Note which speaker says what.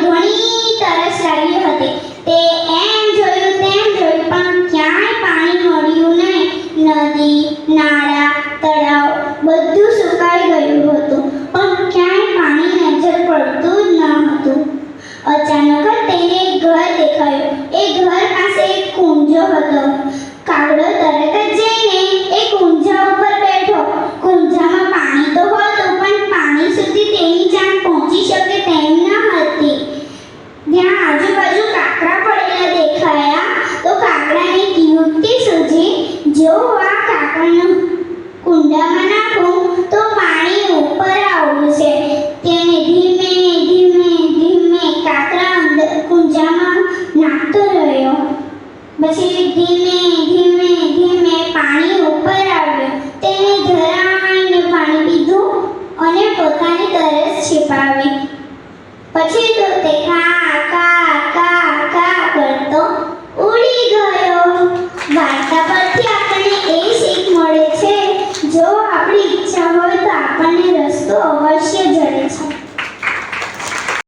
Speaker 1: ઘણી તરસ લાગી હતી. તે એમ જોયું, તેમ જોયું, પણ ક્યાંય પાણી મળ્યું નહીં. નદી, નાળા, તળાવ બધું સુકાઈ ગયું હતું. પણ ક્યાંય પાણી નજર પડતું ન હતું. અચાનક તેને એક ઘર દેખાયું. એ ઘર પાસે એક કુંજો હતો. કાગડો તરત જ જઈને એ કુંજા ઉપર બેઠો. કુંજામાં પાણી તો હતું, પણ પાણી સુધી તેની જાણ પહોંચી શકે તેમ કાકડીનું કુંડામાં નાખું તો પાણી ઉપર આવશે તેને ધીમે ધીમે ધીમે કાકરા અંદર કુંજામાં નાખતો રહ્યો. પછી ધીમે ધીમે ધીમે પાણી ઉપર આવ્યું. તેને ધરામણીને પાણી પીધું અને પોતાની તરસ છિપાવી. પછી તો તે